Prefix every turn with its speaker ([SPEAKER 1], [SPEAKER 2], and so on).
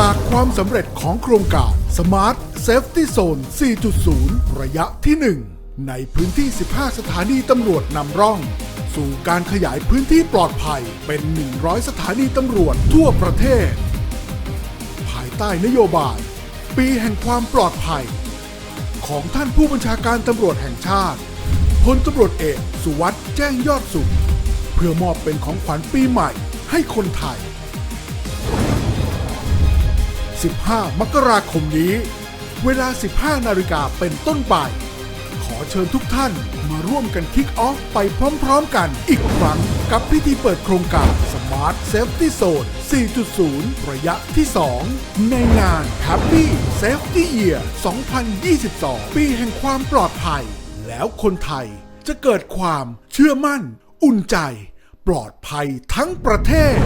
[SPEAKER 1] จากความสำเร็จของโครงการ Smart Safety Zone 4.0 ระยะที่ 1 ในพื้นที่ 15 สถานีตำรวจนำร่อง สู่การขยายพื้นที่ปลอดภัยเป็น 100 สถานีตำรวจทั่วประเทศ ภายใต้นโยบาย ปีแห่งความปลอดภัย ของท่านผู้บัญชาการตำรวจแห่งชาติพลตำรวจเอกสุวัสด์แจ้งยอดสุข เพื่อมอบเป็นของขวัญปีใหม่ให้คนไทย 15 มกราคมนี้ เวลา 15 นาฬิกาเป็นต้นไป ขอเชิญทุกท่านมาร่วมกันคิกออฟไปพร้อมๆกันอีกครั้งกับพิธีเปิดโครงการ Smart Safety Zone 4.0 ระยะที่ 2 ในงาน Happy Safety Year 2022 ปีแห่งความปลอดภัย แล้วคนไทยจะเกิดความเชื่อมั่น อุ่นใจ ปลอดภัยทั้งประเทศ